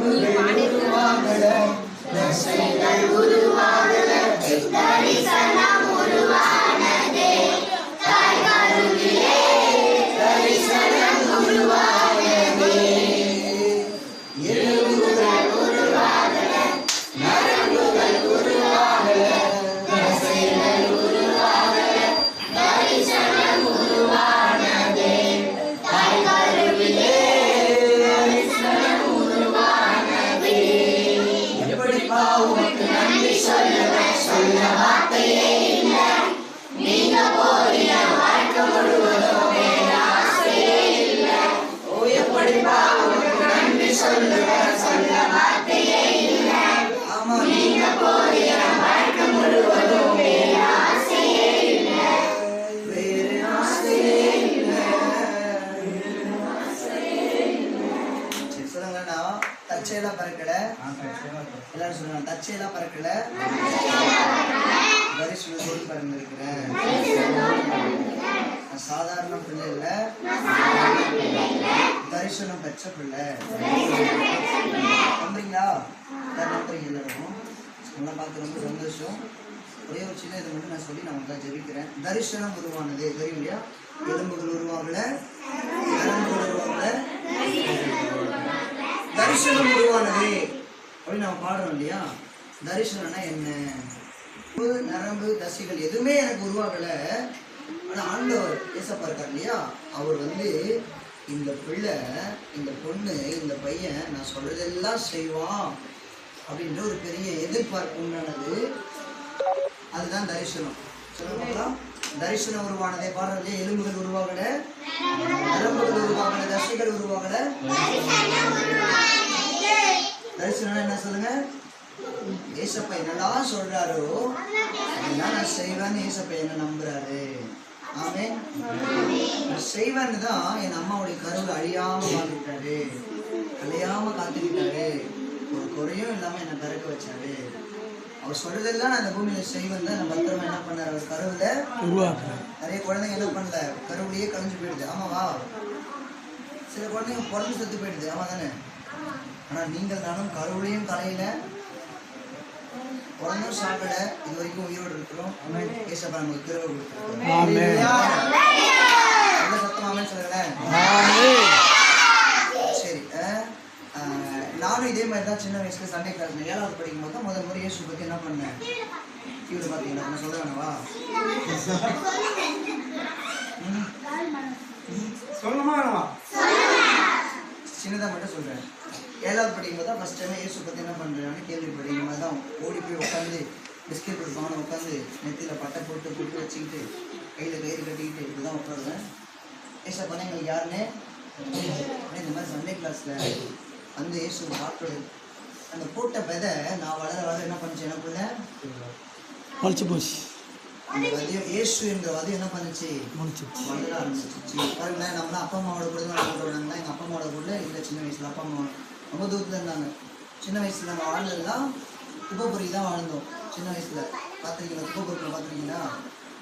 உருவாகல. தசைகள் உருவாகல. எப்படிப்பா உனக்கு நன்றி சொல்லுவேன் சொல்ல வார்த்தையே இல்ல ஆமா நீங்க போறிய வாழ்க்கை முழுவதும் வேற ஆசையே இல்ல வேறு ஆசையே இல்லை. சரி, சொல்லுங்கண்ணா தற்செயலா பறக்கல. எல்லாரும் சொல்லுங்க தற்செயலா பறக்கல தரிசனத்தோடு பறந்திருக்கிறேன் பெற்ற பிள்ளை நம்புறீங்களா எல்லாரும் நம்புறீங்க எல்லாரும் நல்லா பார்த்து ரொம்ப சந்தோஷம். ஒரே ஒரு சின்ன இது மட்டும் நான் சொல்லி நான் உங்களை ஜெபிக்கிறேன். தரிசனம் உருவானது. தெரியும் இல்லையா எலும்புகள் உருவாகல. நரம்புகள் உருவாகல. தரிசனம் உருவானது. அப்படின்னு நம்ம பாடுறோம் இல்லையா? தரிசனம்னா என்ன? உறுப்பு, நரம்பு தசைகள் எதுவுமே எனக்கு உருவாகல. ஆனால் ஆண்டவர் ஏசப்பா இருக்கார் இல்லையா? அவர் வந்து இந்த பிள்ளை இந்த பொண்ணு இந்த பையன் நான் சொல்றதெல்லாம் செய்வான் அப்படின்ற ஒரு பெரிய எதிர்பார்ப்பு உண்டானது. அதுதான் தரிசனம். சொல்லுங்களா தரிசனம் உருவானதே பாடுறதே எலும்புகள் உருவாகல நரம்புகள் உருவாகல தசைகள் உருவாகல. தரிசனம் என்ன சொல்லுங்க? ஏசப்பா என்னெல்லாம் சொல்றாரோ அதெல்லாம் நான் செய்வேன்னு ஏசப்பா என்ன நம்புறாரு. ஆமே நான் செய்வேன்னு தான் என் அம்மாவுடைய கருவில் அழியாம பார்த்துக்கிட்டாரு கலையாம காத்துக்கிட்டாரு. ஒரு குறையும் இல்லாம என்னை பிறக்க வச்சாரு. அவர் சொல்றதெல்லாம் நான் இந்த பூமியில செய்வேன் தான். நான் பத்திரமா என்ன பண்ணாரு? அவர் கருவுல நிறைய குழந்தைங்க என்ன பண்ணல? கருவிலேயே கலைஞ்சு போயிடுது. ஆமாவா சில குழந்தைங்க பிறந்து செத்து போயிடுது. ஆமா தானே? ஆனா நீங்கள் நானும் கருவிலையும் கலையில பிறந்தும் சாப்பிட இது வரைக்கும் உயிரோடு இருக்கிறோம். ஏசப்பா நமக்கு திருவ கொடுத்துருக்கோம் நல்ல சத்தமாமே சொல்லுங்களேன். சரி நானும் இதே மாதிரி தான் சின்ன வயசுல சண்டே கிளாஸ் ஏழாவது படிக்கும் போது தான் முதல் முறை இயேசு பத்தி என்ன பண்ணேன்? டிவியில் பார்த்தீங்களா நான் சொல்ல வேணவா சொல்லணுமா வேணாமா சின்னதாக மட்டும் சொல்கிறேன் ஏழாவது படிக்கும் போது தான் ஃபஸ்ட் டைம் இயேசு பற்றி என்ன பண்ணுறான்னு கேள்விப்பட்டேன். இந்த மாதிரி தான் ஓடி போய் உட்காந்து பிஸ்கெட் கொடுப்பாங்க உட்காந்து நெத்தியில் பட்டை போட்டு புட்டு வச்சுக்கிட்டு ஏசா பண்ண எங்களுக்கு யாருன்னு இந்த மாதிரி சண்டே கிளாஸில் வந்து இயேசு சாப்பிடு அந்த போட்ட விதை நான் வளர வளர என்ன பண்ணுச்சு எனக்குள்ள மலிச்சு போச்சு. அந்த விதையும் இயேசு என்ற விதை என்ன பண்ணுச்சு? வளர ஆரம்பிச்சிச்சு பாருங்களேன் நம்மளாம் அப்பா அம்மாவோட கூட தான் வளர்ந்து வந்தாங்கன்னா எங்கள் அப்பா அம்மாவோட கூட இல்லை சின்ன வயசில் அப்பா அம்மா ரொம்ப தூரத்தில் இருந்தாங்க. சின்ன வயசில் நம்ம வாழ்ந்ததுலாம் குப்பை பொறுக்கி தான் வாழ்ந்தோம். சின்ன வயசில். பார்த்துருக்கீங்களா குப்பை பொறுக்கில் பார்த்துருக்கீங்களா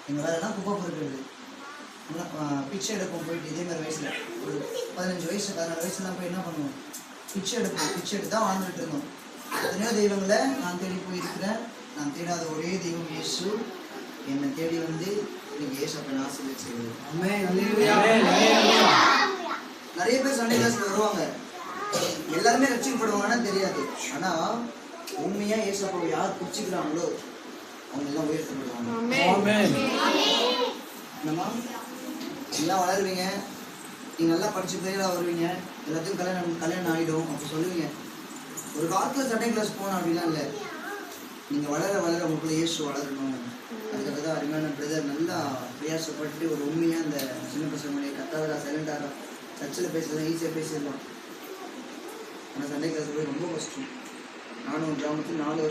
எங்கள் வேலைலாம் குப்பை பொறுக்கிறது நல்லா, ஆ, பிச்சை எடுப்போம் போயிட்டு இதே மாதிரி வயசில். ஒரு பதினஞ்சு வயசு பதினாறு வயசுலாம் போய் என்ன பண்ணுவோம்? பிச்சை எடுப்போம். பிச்சை எடுத்து தான் வாழ்ந்துட்டு இருந்தோம். எத்தனையோ தெய்வங்களை நான் தேடி போயிருக்கிறேன். நான் தேடாத ஒரே தெய்வம் இயேசு. என்னை தேடி வந்து இன்னைக்கு ஏசப்பன் ஆசீர்வதிச்சது அம்மே அல்லேலூயா நிறைய பேர் சண்டே கிளாஸ்ல வருவாங்க. எல்லாருமே ரட்சிக்கப்படுவாங்கன்னா தெரியாது. ஆனா உண்மையா ஏசப்பாவை யார் பிடிச்சிக்கிறாங்களோ அவங்க எல்லாம் உயர்த்தப்படுவாங்க நல்லா எல்லாம் வளருவீங்க. நீங்கள் நல்லா படித்து பேரா வருவீங்க. எல்லாத்தையும் கல்யாணம் கல்யாணம் ஆகிடும் அப்படி சொல்லுவீங்க. ஒரு காலத்தில் சண்டே கிளாஸ் போகணும் அப்படிலாம் இல்லை. நீங்கள் வளர வளர உங்களுக்குள்ள ஏசு வளரணும். அதுக்காக தான் அருமையான பிரதர் நல்லா பிரயாசப்பட்டு ஒரு உண்மையாக அந்த சின்ன பசங்களுடைய கத்தாதரா சைலண்டாரா சர்ச்சில் பேசுறது ஈஸியாக பேசிடலாம் ஆனால் சண்டே கிளாஸ் போய் ரொம்ப கஷ்டம். நானும் கிராமத்தில் நாலு வருஷம்